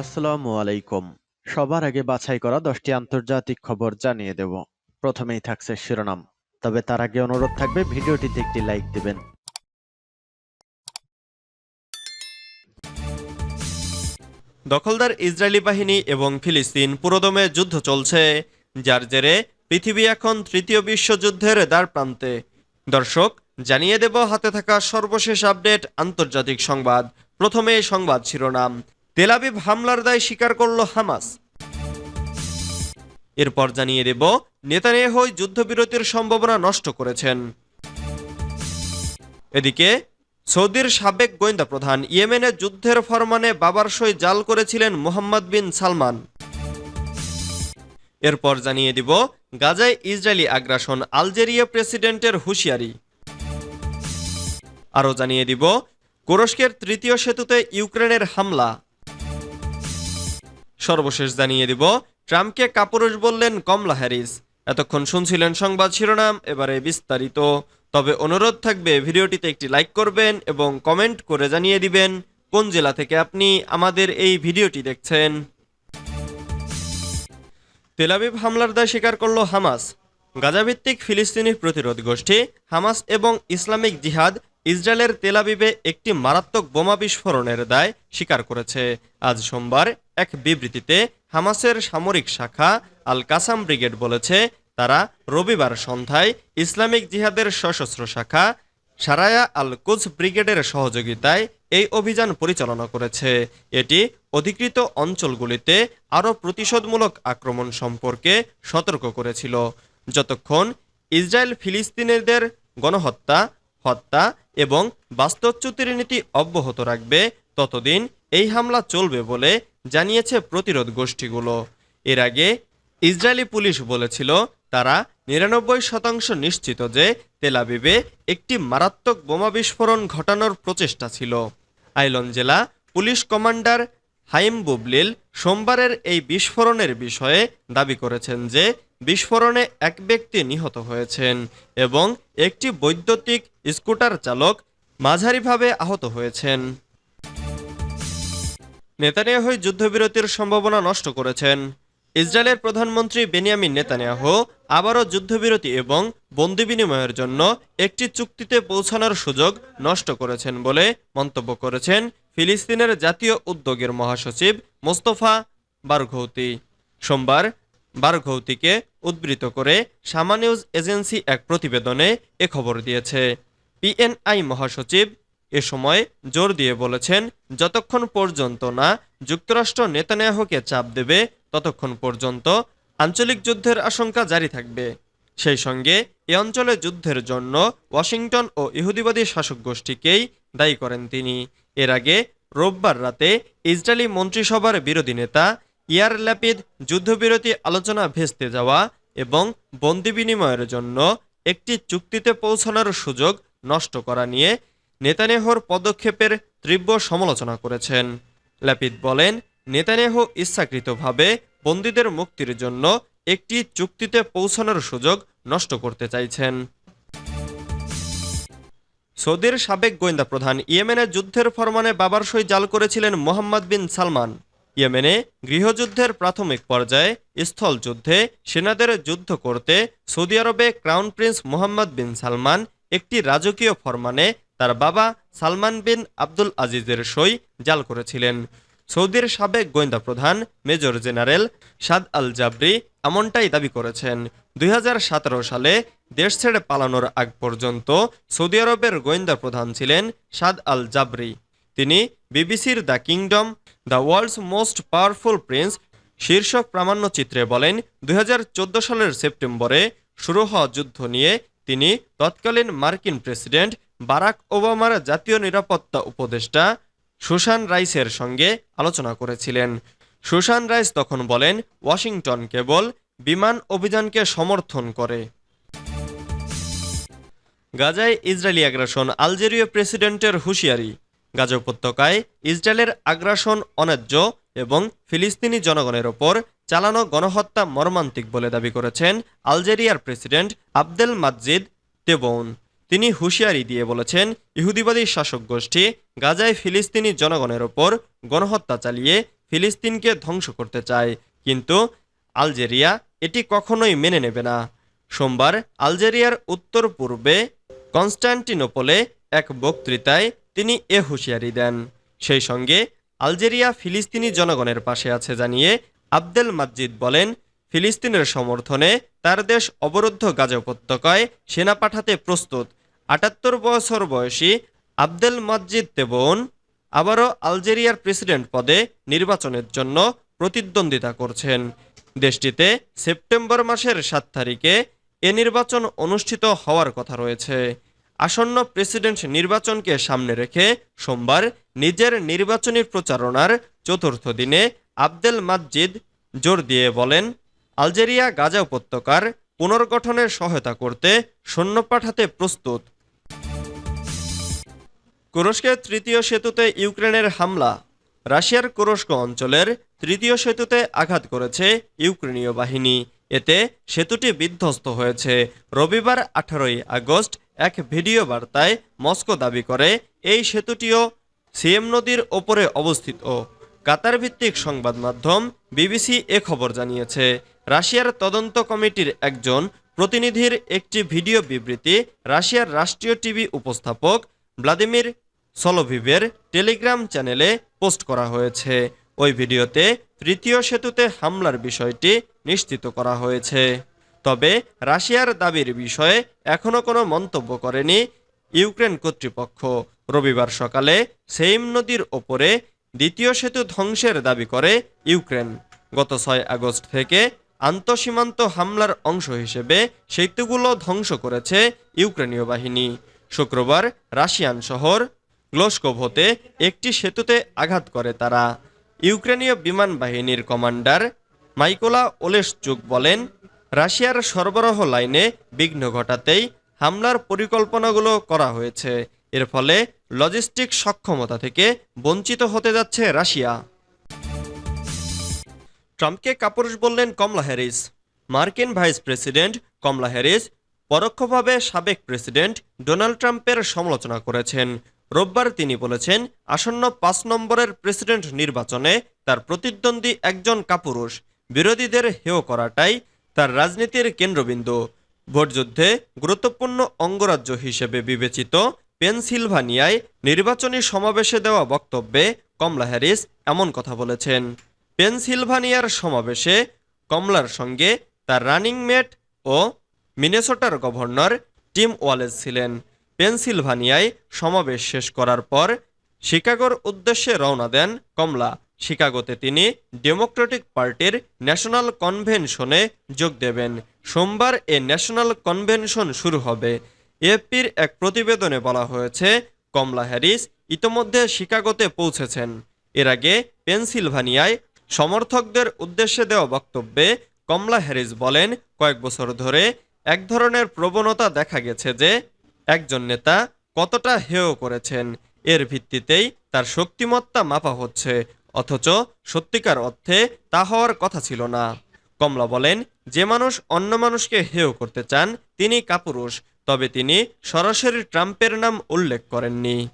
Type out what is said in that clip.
আসসালামু আলাইকুম। সবার আগে বাছাই করা দশটি আন্তর্জাতিক খবর জানিয়ে দেব। প্রথমেই থাকছে শিরোনাম। তবে তার আগে অনুরোধ থাকবে, ভিডিওটিতে একটি লাইক দিবেন। দখলদার ইসরায়েলি বাহিনী এবং ফিলিস্তিন পুরোদমে যুদ্ধ চলছে, যার জেরে পৃথিবী এখন তৃতীয় বিশ্বযুদ্ধের দ্বার প্রান্তে। দর্শক, জানিয়ে দেব, হাতে থাকা সর্বশেষ আপডেট আন্তর্জাতিক সংবাদ। প্রথমে সংবাদ শিরোনাম। তেলাবিব হামলার দায় স্বীকার করল হামাস। এরপর জানিয়ে দেব নেতানিয়াহুই যুদ্ধবিরতির সম্ভাবনা নষ্ট করেছেন। এদিকে, সৌদির সাবেক গোয়েন্দা প্রধান ইয়েমেনের যুদ্ধের ফরমানে বাবার সই জাল করেছিলেন মোহাম্মদ বিন সালমান। এরপর জানিয়ে দিব, গাজায় ইসরায়েলি আগ্রাসন আলজেরিয়া প্রেসিডেন্টের হুঁশিয়ারি। আরও জানিয়ে দিব তুরস্কের তৃতীয় সেতুতে ইউক্রেনের হামলা। সর্বশেষ জানিয়ে দিব, ট্রাম্পকে কাপুরুষ বললেন কমলা হ্যারিস। এতক্ষণ শুনছিলেন সংবাদ শিরোনাম, এবারে বিস্তারিত। তবে অনুরোধ থাকবে, ভিডিওটিতে একটি লাইক করবেন এবং কমেন্ট করে জানিয়ে দিবেন কোন জেলা থেকে আপনি আমাদের এই ভিডিওটি দেখছেন। তেলাবিব হামলার দায় স্বীকার করল হামাস। গাজাভিত্তিক ফিলিস্তিনি প্রতিরোধ গোষ্ঠী হামাস এবং ইসলামিক জিহাদ ইসরায়েলের তেলাবিবে একটি মারাত্মক বোমা বিস্ফোরণের দায় স্বীকার করেছে। আজ সোমবার এক বিবৃতিতে হামাসের সামরিক শাখা আল কাসাম ব্রিগেড বলেছে, তারা রবিবার সন্ধ্যায় ইসলামিক জিহাদের সশস্ত্র শাখা সারায়া আল কুজ ব্রিগেডের সহযোগিতায় এই অভিযান পরিচালনা করেছে। এটি অধিকৃত অঞ্চলগুলিতে আরও প্রতিশোধমূলক আক্রমণ সম্পর্কে সতর্ক করেছিল। যতক্ষণ ইসরায়েল ফিলিস্তিনিদের গণহত্যা হত্যা এবং বাস্তুচ্যুতির নীতি অব্যাহত রাখবে, ততদিন এই হামলা চলবে বলে জানিয়েছে প্রতিরোধ গোষ্ঠীগুলো। এর আগে ইসরায়েলি পুলিশ বলেছিল, তারা নিরানব্বই শতাংশ নিশ্চিত যে তেলাবিবে একটি মারাত্মক বোমা বিস্ফোরণ ঘটানোর প্রচেষ্টা ছিল। আইলন জেলা পুলিশ কমান্ডার হাইম বুবলিল সোমবারের এই বিস্ফোরণের বিষয়ে দাবি করেছেন যে বিস্ফোরণে এক ব্যক্তি নিহত হয়েছেন এবং একটি বৈদ্যুতিক স্কুটার চালক মাঝারিভাবে আহত হয়েছেন। নেতানিয়াহুই যুদ্ধবিরতির সম্ভাবনা নষ্ট করেছেন। ইসরায়েলের প্রধানমন্ত্রী বেনিয়ামিন নেতানিয়াহু আবারও যুদ্ধবিরতি এবং বন্দি বিনিময়ের জন্য একটি চুক্তিতে পৌঁছানোর সুযোগ নষ্ট করেছেন বলে মন্তব্য করেছেন ফিলিস্তিনের জাতীয় উদ্যোগের মহাসচিব মোস্তফা বারঘৌতি। সোমবার বারঘৌতিকে উদ্বৃত করে শামা নিউজ এজেন্সি এক প্রতিবেদনে এ খবর দিয়েছে। পিএনআই মহাসচিব এ সময় জোর দিয়ে বলেছেন, যতক্ষণ পর্যন্ত না যুক্তরাষ্ট্র নেতানিয়াহুকে চাপ দেবে, ততক্ষণ পর্যন্ত আঞ্চলিক যুদ্ধের আশঙ্কা জারি থাকবে। সেই সঙ্গে এ অঞ্চলে যুদ্ধের জন্য ওয়াশিংটন ও ইহুদিবাদী শাসক গোষ্ঠীকেই দায়ী করেন তিনি। এর আগে রোববার রাতে ইসরায়েলি মন্ত্রিসভার বিরোধী নেতা ইয়ার ল্যাপিদ যুদ্ধবিরতি, আলোচনা ভেস্তে যাওয়া এবং বন্দি বিনিময়ের জন্য একটি চুক্তিতে পৌঁছানোর সুযোগ নষ্ট করা নিয়ে নেতানেহর পদক্ষেপের তীব্র সমালোচনা করেছেন। ল্যাপিদ বলেন, নেতানেহ ইচ্ছাকৃতভাবে বন্দীদের মুক্তির জন্য একটি চুক্তিতে পৌঁছানোর সুযোগ নষ্ট করতে চাইছেন। সৌদির সাবেক গোয়েন্দা প্রধান ইয়েমেনের যুদ্ধের ফরমানে বাবার সই জাল করেছিলেন মোহাম্মদ বিন সালমান। ইয়েমেনে গৃহযুদ্ধের প্রাথমিক পর্যায়ে স্থল যুদ্ধে সেনাদের যুদ্ধ করতে সৌদি আরবে crown prince Mohammed bin Salman একটি রাজকীয় ফরমানে তার বাবা সালমান বিন আব্দুল আজিজের সই জাল করেছিলেন। সৌদির সাবেক গোয়েন্দা প্রধান major general Saad al Jabri এমনটাই দাবি করেছেন। দুই হাজার সতেরো সালে দেশ ছেড়ে পালানোর আগ পর্যন্ত সৌদি আরবের গোয়েন্দা প্রধান ছিলেন সাদ আল জাবরি। তিনি বিবিসির the kingdom the world's most powerful prince শীর্ষক প্রামাণ্যচিত্রে বলেন, দুই হাজার চোদ্দ সালের সেপ্টেম্বরে শুরু হওয়া যুদ্ধ নিয়ে তিনি তৎকালীন মার্কিন প্রেসিডেন্ট বারাক ওবামার জাতীয় নিরাপত্তা উপদেষ্টা সুশান রাইসের সঙ্গে আলোচনা করেছিলেন। সুশান রাইস তখন বলেন, ওয়াশিংটন কেবল বিমান অভিযানকে সমর্থন করে। গাজায় ইসরায়েলি আগ্রাসন আলজেরীয় প্রেসিডেন্টের হুঁশিয়ারি। গাজা উপত্যকায় ইসরায়েলের আগ্রাসন অন্যায্য এবং ফিলিস্তিনি জনগণের ওপর চালানো গণহত্যা মর্মান্তিক বলে দাবি করেছেন আলজেরিয়ার প্রেসিডেন্ট আবদেল মাজিদ তেবৌন। তিনি হুঁশিয়ারি দিয়ে বলেছেন, ইহুদিবাদী শাসক গোষ্ঠী গাজায় ফিলিস্তিনি জনগণের ওপর গণহত্যা চালিয়ে ফিলিস্তিনকে ধ্বংস করতে চায়। কিন্তু আলজেরিয়া এটি কখনোই মেনে নেবে না। সোমবার আলজেরিয়ার উত্তর পূর্বে কনস্টান্টিনোপলে এক বক্তৃতায় তিনি এ হুঁশিয়ারি দেন। সেই সঙ্গে আলজেরিয়া ফিলিস্তিনি জনগণের পাশে আছে জানিয়ে আবদেল মাজিদ বলেন, ফিলিস্তিনের সমর্থনে তার দেশ অবরুদ্ধ গাজা উপত্যকায় সেনা পাঠাতে প্রস্তুত। আটাত্তর বছর বয়সী আবদেল মাজিদ তেবন আবারও আলজেরিয়ার প্রেসিডেন্ট পদে নির্বাচনের জন্য প্রতিদ্বন্দ্বিতা করছেন। দেশটিতে সেপ্টেম্বর মাসের সাত তারিখে এ নির্বাচন অনুষ্ঠিত হওয়ার কথা রয়েছে। আসন্ন প্রেসিডেন্ট নির্বাচনকে সামনে রেখে সোমবার নিজের নির্বাচনী প্রচারণার চতুর্থ দিনে আবদেল মাজিদ জোর দিয়ে বলেন, আলজেরিয়া গাজা উপত্যকার পুনর্গঠনের সহায়তা করতে সৈন্য পাঠাতে প্রস্তুত। কুরস্কের তৃতীয় সেতুতে ইউক্রেনের হামলা। রাশিয়ার কুরস্ক অঞ্চলের তৃতীয় সেতুতে আঘাত করেছে ইউক্রেনীয় বাহিনী। এতে সেতুটি বিধ্বস্ত হয়েছে। রবিবার আঠারোই আগস্ট এক ভিডিও বার্তায় মস্কো দাবি করে, এই সেতুটিও সিএম নদীর ওপরে অবস্থিত। কাতার ভিত্তিক সংবাদ মাধ্যম বিবিসি এ খবর জানিয়েছে, রাশিয়ার তদন্ত কমিটির একজন প্রতিনিধির একটি ভিডিও বিবৃতি রাশিয়ার রাষ্ট্রীয় টিভি উপস্থাপক ভ্লাদিমির সলোভিভের টেলিগ্রাম চ্যানেলে পোস্ট করা হয়েছে। ওই ভিডিওতে তৃতীয় সেতুতে হামলার বিষয়টি নিশ্চিত করা হয়েছে। তবে রাশিয়ার দাবির বিষয়ে এখনও কোনো মন্তব্য করেনি ইউক্রেন কর্তৃপক্ষ। রবিবার সকালে সেইম নদীর ওপরে দ্বিতীয় সেতু ধ্বংসের দাবি করে ইউক্রেন। গত ছয় আগস্ট থেকে আন্তঃসীমান্ত হামলার অংশ হিসেবে সেতুগুলো ধ্বংস করেছে ইউক্রেনীয় বাহিনী। শুক্রবার রাশিয়ান শহর গ্লোস্কোভোতে একটি সেতুতে আঘাত করে তারা। ইউক্রেনীয় বিমান বাহিনীর কমান্ডার মাইকোলা ওলেশচুক বলেন রাশিয়ার সরবরাহ লাইনে বিঘ্ন ঘটাতেই হামলার পরিকল্পনাগুলো করা হয়েছে। এর ফলে লজিস্টিক সক্ষমতা থেকে বঞ্চিত হতে যাচ্ছে রাশিয়া। ট্রাম্পকে কাপুরুষ বললেন কমলা হ্যারিস। মার্কিন ভাইস প্রেসিডেন্ট কমলা হ্যারিস পরোক্ষভাবে সাবেক প্রেসিডেন্ট ডোনাল্ড ট্রাম্পের সমালোচনা করেছেন। রোববার তিনি বলেছেন, আসন্ন পাঁচ নম্বরের প্রেসিডেন্ট নির্বাচনে তার প্রতিদ্বন্দ্বী একজন কাপুরুষ। বিরোধীদের হেয় করাটাই তার রাজনীতির কেন্দ্রবিন্দু। ভোটযুদ্ধে গুরুত্বপূর্ণ অঙ্গরাজ্য হিসেবে বিবেচিত পেনসিলভানিয়ায় নির্বাচনী সমাবেশে দেওয়া বক্তব্যে কমলা হ্যারিস এমন কথা বলেছেন। পেনসিলভানিয়ার সমাবেশে কমলার সঙ্গে তার রানিং মেট ও মিনেসোটার গভর্নর টিম ওয়ালেস ছিলেন। পেনসিলভানিয়ায় সমাবেশ শেষ করার পর শিকাগোর উদ্দেশ্যে রওনা দেন কমলা। শিকাগোতে তিনি ডেমোক্রেটিক পার্টির ন্যাশনাল কনভেনশনে যোগ দেবেন। সোমবার এ ন্যাশনাল কনভেনশন শুরু হবে। এপির এক প্রতিবেদনে বলা হয়েছে, কমলা হ্যারিস ইতোমধ্যে শিকাগোতে পৌঁছেছেন। এর আগে পেনসিলভানিয়ায় সমর্থকদের উদ্দেশ্যে দেওয়া বক্তব্যে কমলা হ্যারিস বলেন, কয়েক বছর ধরে এক ধরনের প্রবণতা দেখা গেছে যে একজন নেতা কতটা হেয় করেছেন। এর ভিত্তিতেই তার শক্তিমত্তা মাপা হচ্ছে। অথচ সত্যিকার অর্থে তা হওয়ার কথা ছিল না। কমলা বলেন, যে মানুষ অন্য মানুষকে হেয় করতে চান, তিনি কাপুরুষ, তবে তিনি সরাসরি ট্রাম্পের নাম উল্লেখ করেননি।